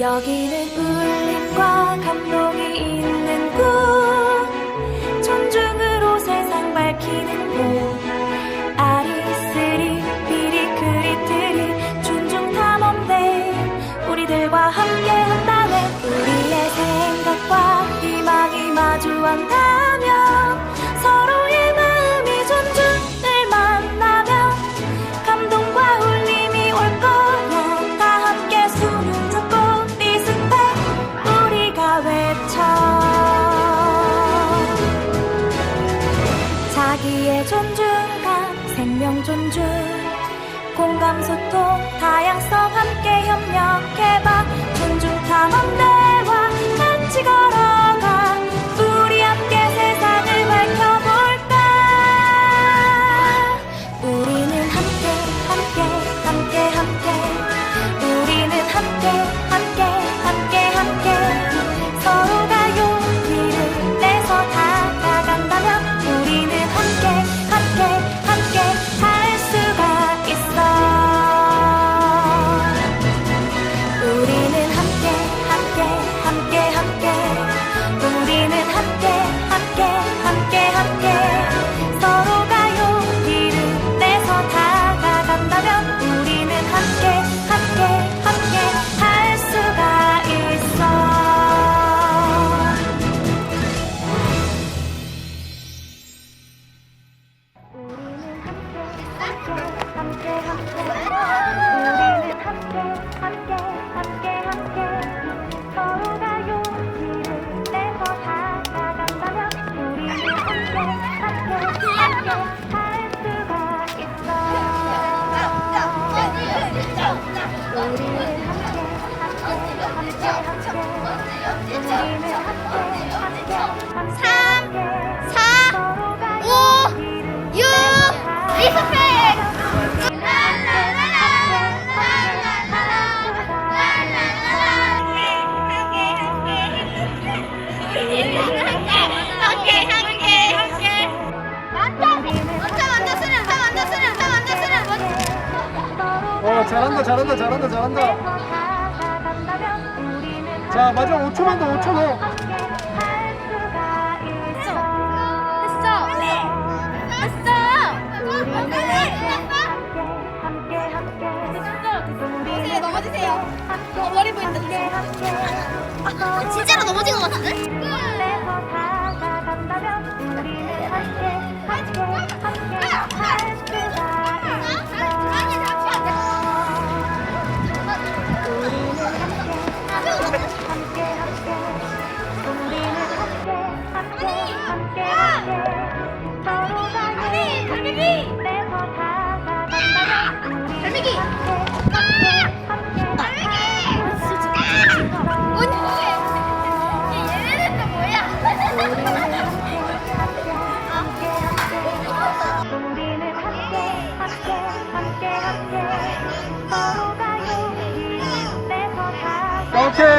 여기는 마주한다면 서로의 마음이 점점을 만나면 감동과 울림이 올 거야. 다 함께 숨을 잡고 비슷해 우리가 외쳐. 자기의 존중감 생명 존중. 공감 소통 다양성 함께 협력해봐. 존중 탐험대와 같이 걸어. 함께 우리는 함께. 우리는 함께 함께 함께 함께. 우리는 잘한다 잘한다 잘한다 잘한다. 자 마지막 5초만 더 5초 더. 머리 보인다. 진짜로 넘어진 것 같은데? Okay.